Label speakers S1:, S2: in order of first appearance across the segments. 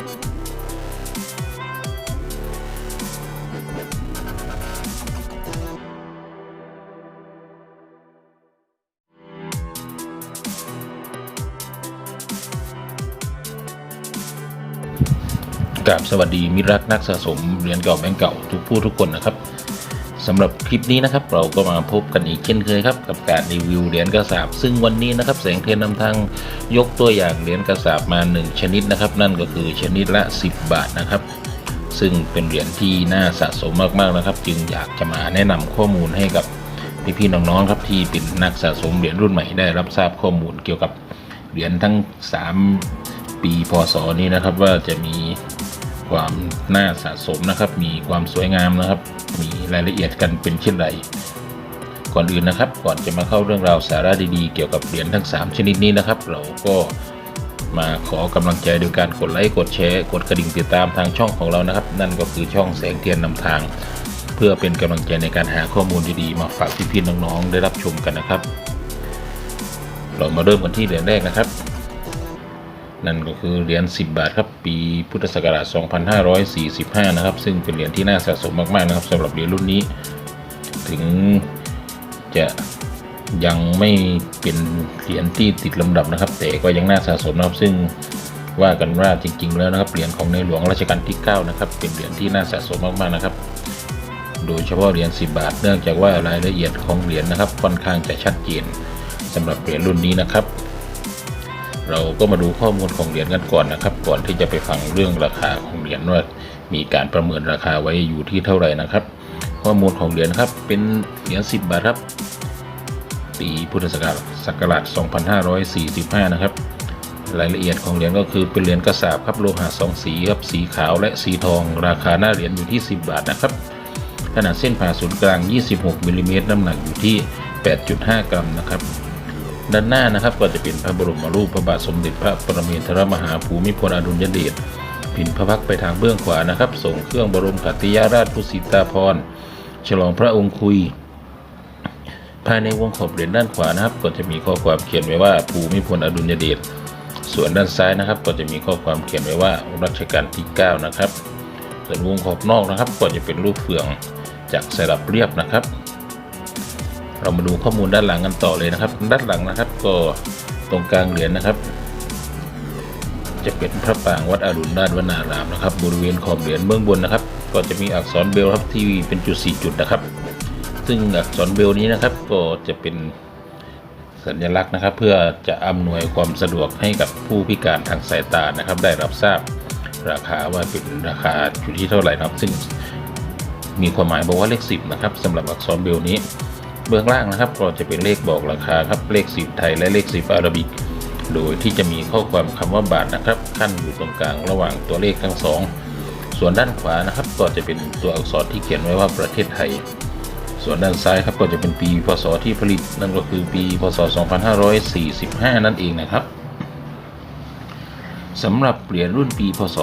S1: กราบสวัสดีมิรักนักสะสมเหรียญเก่าแบงก์เก่าทุกผู้ทุกคนนะครับ สำหรับคลิปนี้นะครับเราก็มาพบกันอีกเช่นเคยครับกับการรีวิวเหรียญกระสาบซึ่งวันนี้นะครับแสงเทียนนำทางยกตัวอย่างเหรียญกระสาบมา 1 ชนิดนะครับนั่นก็คือชนิดละ 10 บาทนะครับซึ่งเป็นเหรียญที่น่าสะสมมากๆนะครับ จึงอยากจะมาแนะนำข้อมูลให้กับพี่ๆน้องๆครับที่เป็นนักสะสมเหรียญรุ่นใหม่ได้รับทราบข้อมูลเกี่ยวกับเหรียญทั้ง 3 ปีพศนี้นะครับว่าจะมี ความน่าสะสมนะครับ มีความสวยงามนะครับ มีรายละเอียดกันเป็นเช่นไร ก่อนอื่นนะครับ ก่อนจะมาเข้าเรื่องราวสาระดีๆ เกี่ยวกับเหรียญทั้ง 3 ชนิดนี้นะครับ เราก็มาขอกำลังใจโดยการกดไลค์ กดแชร์ กดกระดิ่งติดตามทางช่องของเรานะครับ นั่นก็คือช่องแสงเทียนนำทาง เพื่อเป็นกำลังใจในการหาข้อมูลดีๆ มาฝากพี่ๆน้องๆ ได้รับชมกันนะครับ เรามาเริ่มกันที่เหรียญแรกนะครับ นั่นก็คือเหรียญ10 บาทครับปีพุทธศักราช 2545 นะครับ ซึ่งเป็นเหรียญที่น่าสะสมมากๆนะครับสำหรับเหรียญรุ่นนี้ ถึงจะยังไม่เป็นเหรียญที่ติดลำดับนะครับ แต่ก็ยังน่าสะสมนะครับ ซึ่งว่ากันว่าจริง ๆ แล้วนะครับเหรียญของในหลวงรัชกาลที่ 9 นะครับ เป็นเหรียญที่น่าสะสมมากๆนะครับ โดยเฉพาะเหรียญ10 บาท เนื่องจากว่ารายละเอียดของเหรียญนะครับค่อนข้างจะชัดเจนสำหรับเหรียญรุ่นนี้นะครับ เราก็มาดูข้อมูลของเหรียญกันก่อนนะครับ ก่อนที่จะไปฟังเรื่องราคาของเหรียญว่ามีการประเมินราคาไว้อยู่ที่เท่าไหร่นะครับ ข้อมูลของเหรียญครับเป็นเหรียญ10 บาทครับปีพุทธศักราชศักราช2545 นะครับ รายละเอียดของเหรียญก็คือเป็นเหรียญกระสาบครับโลหะสองสีครับสีขาวและสีทอง ราคาหน้าเหรียญอยู่ที่ 10 บาทนะครับ ขนาดเส้นผ่าศูนย์กลาง 26มิลลิเมตรน้ำหนักอยู่ที่ 8.5 กรัมนะครับ ด้านหน้านะครับก็จะเป็นพระบรมรูปพระบาทสมเด็จพระปรมินทรมหาภูมิพลอดุลยเดชผินพระพักไปทางเบื้องขวานะครับส่งเครื่องบรมขัติยาราชพุสิตาภรฉลองพระองค์คุย ภายในวงขอบเหรียญด้านขวานะครับ ก็จะมีข้อความเขียนไว้ว่าภูมิพลอดุลยเดชส่วนด้านซ้ายนะครับ ก็จะมีข้อความเขียนไว้ว่ารัชกาลที่ 9 นะครับส่วนวงขอบนอกนะครับ ก็จะเป็นรูปเฟืองจากสลับเรียบนะครับ เรามาดูข้อมูลด้านหลังกันต่อเลยนะครับ ด้านหลังนะครับก็ตรงกลางเหรียญนะครับ จะเป็นพระปรางวัดอรุณราชวนารามนะครับ บริเวณขอบเหรียญเบื้องบนนะครับ ก็จะมีอักษรเบลครับที่เป็นจุดสี่จุดนะครับ ซึ่งอักษรเบลนี้นะครับก็จะเป็นสัญลักษณ์นะครับ เพื่อจะอำนวยความสะดวกให้กับผู้พิการทางสายตานะครับ ได้รับทราบราคาว่าเป็นราคาอยู่ที่เท่าไหร่นะครับ ซึ่งมีความหมายบอกว่าเลขสิบนะครับสำหรับอักษรเบลนี้ เบื้องล่างนะครับก็จะเป็นเลขบอกราคาครับเลขสิบไทยและเลขสิบอาราบิก โดยที่จะมีข้อความคำว่าบาทนะครับขั้นอยู่ตรงกลางระหว่างตัวเลขทั้งสองส่วนด้านขวานะครับก็จะเป็นตัวอักษรที่เขียนไว้ว่าประเทศไทย ส่วนด้านซ้ายครับก็จะเป็นปีพศที่ผลิตนั่นก็คือปีพศ 2545 นั่นเองนะครับสำหรับเหรียญรุ่นปีพศ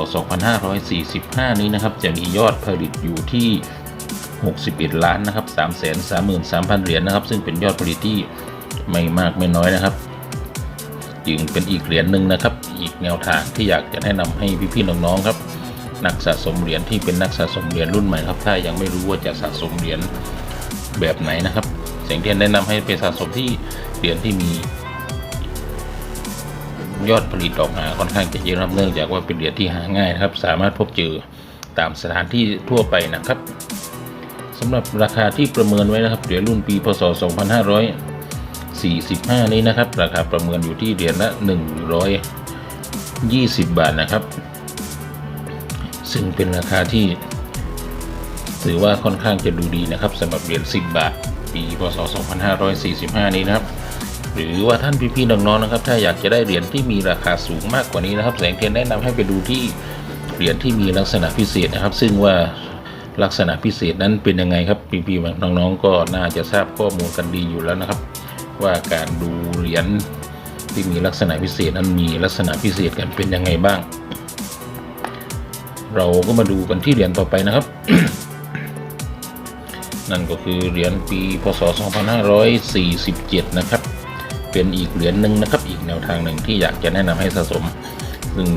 S1: 2545 นี้นะครับ จะมียอดผลิตอยู่ที่ 61 ล้านนะครับ3 3 3 3 0 0 0 เหรียญนะครับ ซึ่งเป็นยอดผลิตที่ไม่มากไม่น้อยนะครับ จึงเป็นอีกเหรียญหนึ่งนะครับ อีกแนวทางที่อยากจะแนะนำให้พี่ๆน้องๆครับ นักสะสมเหรียญที่เป็นนักสะสมเหรียญรุ่นใหม่ครับถ้ายังไม่รู้ว่าจะสะสมเหรียญแบบไหนนะครับเสียงเทียนแนะนำให้ไปสะสมที่เหรียญที่มียอดผลิตออกมาค่อนข้างจะเยอะนะครับเนื่องจากว่าเป็นเหรียญที่หาง่ายนะครับ สามารถพบเจอตามสถานที่ทั่วไปนะครับ สำหรับราคาที่ประเมินไว้นะครับเหรียญรุ่นปีพศ 2545 นี้นะครับ ราคาประเมินอยู่ที่เหรียญละ 120 บาทนะครับ ซึ่งเป็นราคาที่ถือว่าค่อนข้างจะดูดีนะครับสำหรับเหรียญ 10 บาท ปีพศ 2545 นี้นะครับ หรือว่าท่านพี่ๆน้องๆนะครับ ถ้าอยากจะได้เหรียญที่มีราคาสูงมากกว่านี้นะครับ แสงเทียนแนะนำให้ไปดูที่เหรียญที่มีลักษณะพิเศษนะครับ ซึ่งว่า ลักษณะพิเศษนั้นเป็นยังไงครับพี่ๆน้องๆก็น่าจะทราบข้อมูลกันดีอยู่แล้วนะครับ ว่าการดูเหรียญที่มีลักษณะพิเศษนั้นมีลักษณะพิเศษกันเป็นยังไงบ้าง เราก็มาดูกันที่เหรียญต่อไปนะครับ นั่นก็คือเหรียญปีพศ 2547 นะครับ เป็นอีกเหรียญหนึ่งนะครับ อีกแนวทางหนึ่งที่อยากจะแนะนำให้สะสม ซึ่ง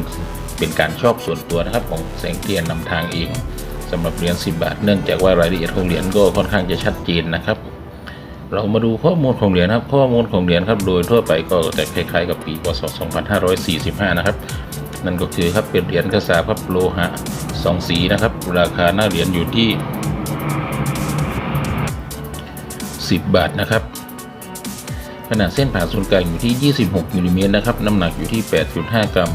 S1: เป็นการชอบส่วนตัวนะครับของแสงเทียนนำทางเอง สำหรับเหรียญ10 บาท เนื่องจากว่ารายละเอียดของเหรียญก็ค่อนข้างจะชัดเจนนะครับ เรามาดูข้อมูลของเหรียญครับ ข้อมูลของเหรียญครับโดยทั่วไปก็จะคล้าย ๆ กับปีพศ2545 นะครับ นั่นก็คือครับเป็นเหรียญกระสาบครับโลหะสองสีนะครับ ราคาหน้าเหรียญอยู่ที่ 10 บาทนะครับขนาดเส้นผ่าศูนย์กลางอยู่ที่ 26มิลลิเมตรนะครับ น้ำหนักอยู่ที่ 8.5 กรัม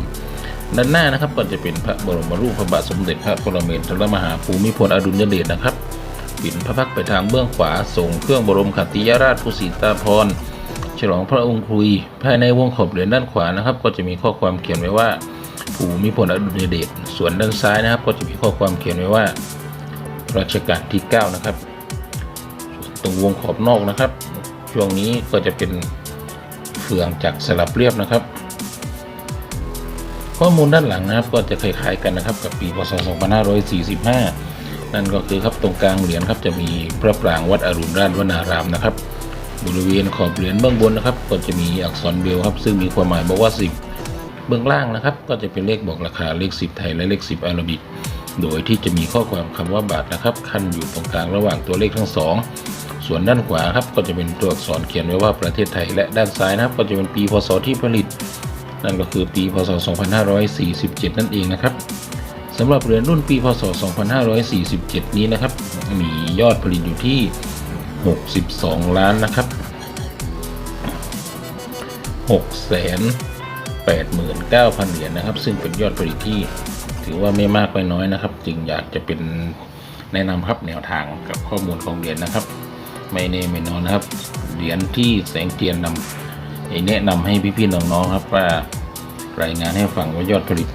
S1: ด้านหน้านะครับก็จะเป็นพระบรมรูปพระบาทสมเด็จพระปรเมนทรมหาภูมิพลอดุลยเดชนะครับปิ่นพระพักไปทางเบื้องขวาส่งเครื่องบรมขัตติยราชภูสิตาภรฉลองพระองค์คุย ภายในวงขอบเหรียญด้านขวานะครับ ก็จะมีข้อความเขียนไว้ว่าภูมิพลอดุลยเดชส่วนด้านซ้ายนะครับ ก็จะมีข้อความเขียนไว้ว่ารัชกาลที่ 9 นะครับตรงวงขอบนอกนะครับ ช่วงนี้ก็จะเป็นเฟืองจากสลับเรียบนะครับ ข้อมูลด้านหลังนะครับก็จะคล้ายๆกันนะครับกับปีพศ 2545 นั่นก็คือครับตรงกลางเหรียญครับจะมีพระปรางวัดอรุณราชวนารามนะครับ บริเวณขอบเหรียญเบื้องบนนะครับก็จะมีอักษรเบลครับ ซึ่งมีความหมายบอกว่า 10 เบื้องล่างนะครับ ก็จะเป็นเลขบอกราคาเลข 10 ไทยและเลข 10 อาราบิก โดยที่จะมีข้อความคำว่าบาทนะครับขั้นอยู่ตรงกลางระหว่างตัวเลขทั้งสองส่วนด้านขวาครับก็จะเป็นตัวอักษรเขียนไว้ว่าประเทศไทย และด้านซ้ายนะครับก็จะเป็นปีพศที่ผลิต นั่นก็คือปีพศ 2547 นั่นเองนะครับสำหรับเหรียญรุ่นปีพศ 2547 นี้นะครับ มียอดผลิตอยู่ที่ 62 ล้านนะครับ6แสน89,000 เหรียญนะครับ ซึ่งเป็นยอดผลิตที่ถือว่าไม่มากไม่น้อยนะครับ จึงอยากจะเป็นแนะนำครับแนวทางกับข้อมูลของเหรียญนะครับ ไม่แน่ไม่นอนนะครับ เหรียญที่แสงเทียนนำ แนะนำให้พี่ๆน้องๆครับว่ารายงานให้ฟังว่ายอดผลิต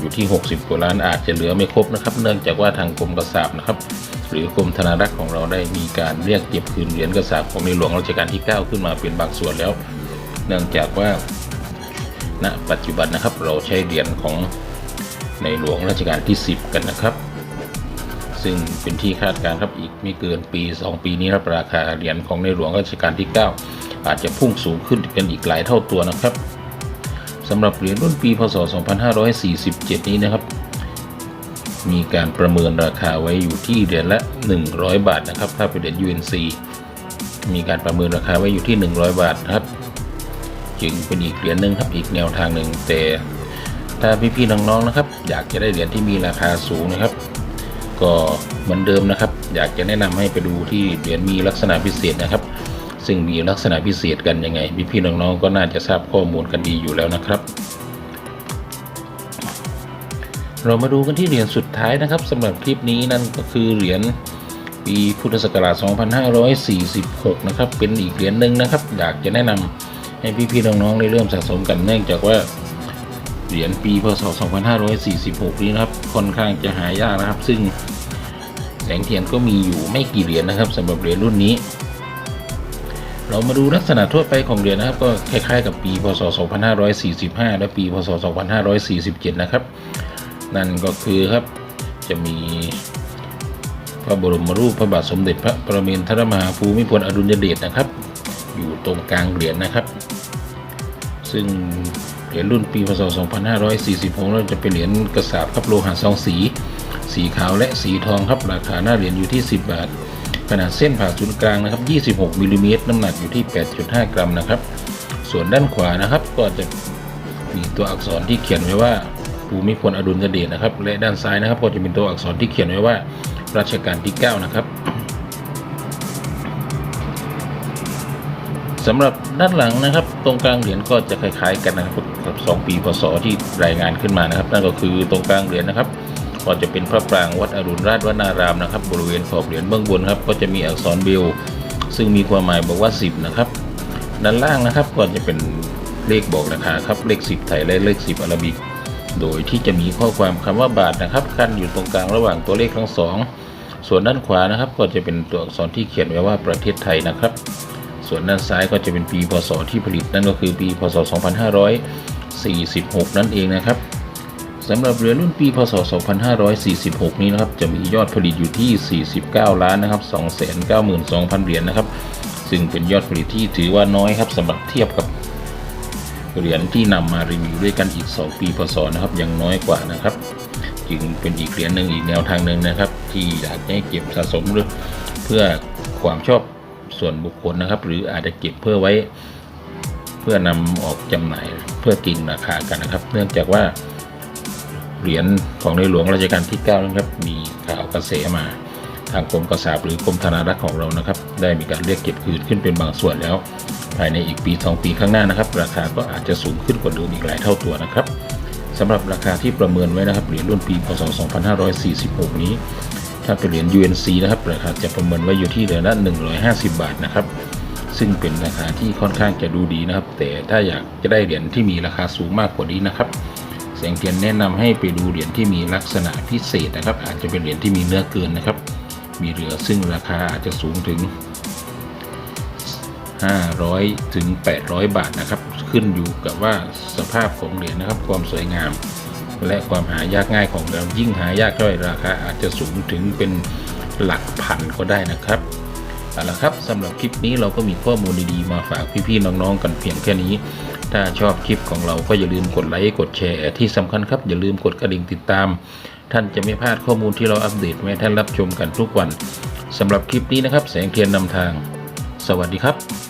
S1: อยู่ที่ 60 กว่าล้านอาจจะเหลือไม่ครบนะครับ เนื่องจากว่าทางกรมกระสาบนะครับหรือกรมธนารักษ์ของเราได้มีการเรียกเก็บคืนเหรียญกระสาบของในหลวงรัชกาลที่ 9 ขึ้นมาเป็นบางส่วนแล้ว เนื่องจากว่าณปัจจุบันนะครับเราใช้เหรียญของในหลวงรัชกาลที่ 10 กันนะครับ ซึ่งเป็นที่คาดการณ์ครับอีกไม่เกินปี 2 ปีนี้ครับราคาเหรียญของในหลวงรัชกาลที่ 9 อาจจะพุ่งสูงขึ้นกันอีกหลายเท่าตัวนะครับสำหรับเหรียญรุ่นปีพศ 2547 นี้นะครับ มีการประเมินราคาไว้อยู่ที่เหรียญละ 100 บาทนะครับ ถ้าเป็นเหรียญ UNC มีการประเมินราคาไว้อยู่ที่ 100 บาทนะครับ จึงเป็นอีกเหรียญหนึ่งครับอีกแนวทางหนึ่งแต่ถ้าพี่ๆน้องๆนะครับ อยากจะได้เหรียญที่มีราคาสูงนะครับ ก็เหมือนเดิมนะครับ อยากจะแนะนำให้ไปดูที่เหรียญมีลักษณะพิเศษนะครับ ซึ่งมีลักษณะพิเศษกันยังไงพี่ๆน้องๆก็น่าจะทราบข้อมูลกันดีอยู่แล้วนะครับ เรามาดูกันที่เหรียญสุดท้ายนะครับสำหรับคลิปนี้นั่นก็คือเหรียญปีพุทธศักราช 2546 นะครับ เป็นอีกเหรียญหนึ่งนะครับ อยากจะแนะนำให้พี่ๆน้องๆได้เริ่มสะสมกันเนื่องจากว่าเหรียญปีพศ 2546 นี้นะครับ ค่อนข้างจะหายากนะครับ ซึ่งแสงเทียนก็มีอยู่ไม่กี่เหรียญนะครับสำหรับเหรียญรุ่นนี้ เรามาดูลักษณะทั่วไปของเหรียญนะครับ ก็คล้ายๆกับปีพศ 2545 และปีพศ 2547 นะครับ นั่นก็คือครับจะมีพระบรมรูปพระบาทสมเด็จพระประเมนทรมหาภูมิพลอดุลยเดชนะครับ อยู่ตรงกลางเหรียญนะครับ ซึ่งเหรียญรุ่นปีพศ 2546เราจะเป็นเหรียญกระสาบครับโลหะสองสี สีขาวและสีทองครับราคาหน้าเหรียญอยู่ที่ 10 บาท ขนาดเส้นผ่าศูนย์กลางนะครับ 26มิลลิเมตรน้ำหนักอยู่ที่ 8.5 กรัมนะครับ ส่วนด้านขวานะครับ ก็จะมีตัวอักษรที่เขียนไว้ว่าภูมิพลอดุลยเดชนะครับ และด้านซ้ายนะครับ ก็จะเป็นตัวอักษรที่เขียนไว้ว่ารัชกาลที่ 9 นะครับสำหรับด้านหลังนะครับ ตรงกลางเหรียญก็จะคล้ายๆกันนะครับกับ 2 ปีพศที่รายงานขึ้นมานะครับ นั่นก็คือตรงกลางเหรียญนะครับ ก็จะเป็นพระปรางวัดอรุณราชวนารามนะครับ บริเวณขอบเหรียญเบื้องบนครับ ก็จะมีอักษรเบลซึ่งมีความหมายบอกว่า 10 นะครับ ด้านล่างนะครับก็จะเป็นเลขบอกราคาครับเลข 10 ไทยและเลข 10 อาราบิก โดยที่จะมีข้อความคำว่าบาทนะครับขั้นอยู่ตรงกลางระหว่างตัวเลขทั้งสองส่วนด้านขวานะครับ ก็จะเป็นตัวอักษรที่เขียนไว้ว่าประเทศไทยนะครับ ส่วนด้านซ้ายก็จะเป็นปีพศที่ผลิตนั่นก็คือปีพศ 2546 นั่นเองนะครับ สำหรับเรือรุ่นปีพศ 2546 นี้นะครับ จะมียอดผลิตอยู่ที่ 49 ล้านนะครับ 292,000 เหรียญนะครับ ซึ่งเป็นยอดผลิตที่ถือว่าน้อยครับสำหรับเทียบกับเหรียญที่นำมารีวิวด้วยกันอีก 2 ปีพศนะครับยังน้อยกว่านะครับ จึงเป็นอีกเหรียญหนึ่งอีกแนวทางหนึ่งนะครับ ที่อยากให้เก็บสะสมหรือเพื่อความชอบส่วนบุคคลนะครับ หรืออาจจะเก็บเพื่อไว้ เพื่อนำออกจำหน่ายเพื่อกินราคากันนะครับ เนื่องจากว่า เหรียญของในหลวงรัชกาลที่9นะครับมีข่าวกระแสมา ทางกรมกระสาบหรือกรมธนารักษ์ของเรานะครับ ได้มีการเรียกเก็บคืนขึ้นเป็นบางส่วนแล้ว ภายในอีกปี 2 ปีข้างหน้านะครับ ราคาก็อาจจะสูงขึ้นกว่าเดิมอีกหลายเท่าตัวนะครับสำหรับราคาที่ประเมินไว้นะครับเหรียญรุ่นปีพศ 2546 นี้ ถ้าเป็นเหรียญ UNC นะครับราคาจะประเมินไว้อยู่ที่เหรียญละ 150 บาทนะครับซึ่งเป็นราคาที่ค่อนข้างจะดูดีนะครับ แต่ถ้าอยากจะได้เหรียญที่มีราคาสูงมากกว่านี้นะครับ เสียงเทียนแนะนำให้ไปดูเหรียญที่มีลักษณะพิเศษนะครับ อาจจะเป็นเหรียญที่มีเนื้อเกินนะครับ มีเหลือซึ่งราคาอาจจะสูงถึง 500 ถึง 800 บาทนะครับ ขึ้นอยู่กับว่าสภาพของเหรียญนะครับ ความสวยงาม และความหายากง่ายของเรายิ่งหายากเท่าไหร่ราคาอาจจะสูงถึงเป็นหลักพันก็ได้นะครับเอาละครับสำหรับคลิปนี้เราก็มีข้อมูลดีๆมาฝากพี่ๆน้องๆกันเพียงแค่นี้ ถ้าชอบคลิปของเราก็อย่าลืมกดไลค์กดแชร์ ที่สำคัญครับอย่าลืมกดกระดิ่งติดตาม ท่านจะไม่พลาดข้อมูลที่เราอัปเดตไว้ท่านรับชมกันทุกวันสำหรับคลิปนี้นะครับ แสงเทียนนำทาง สวัสดีครับ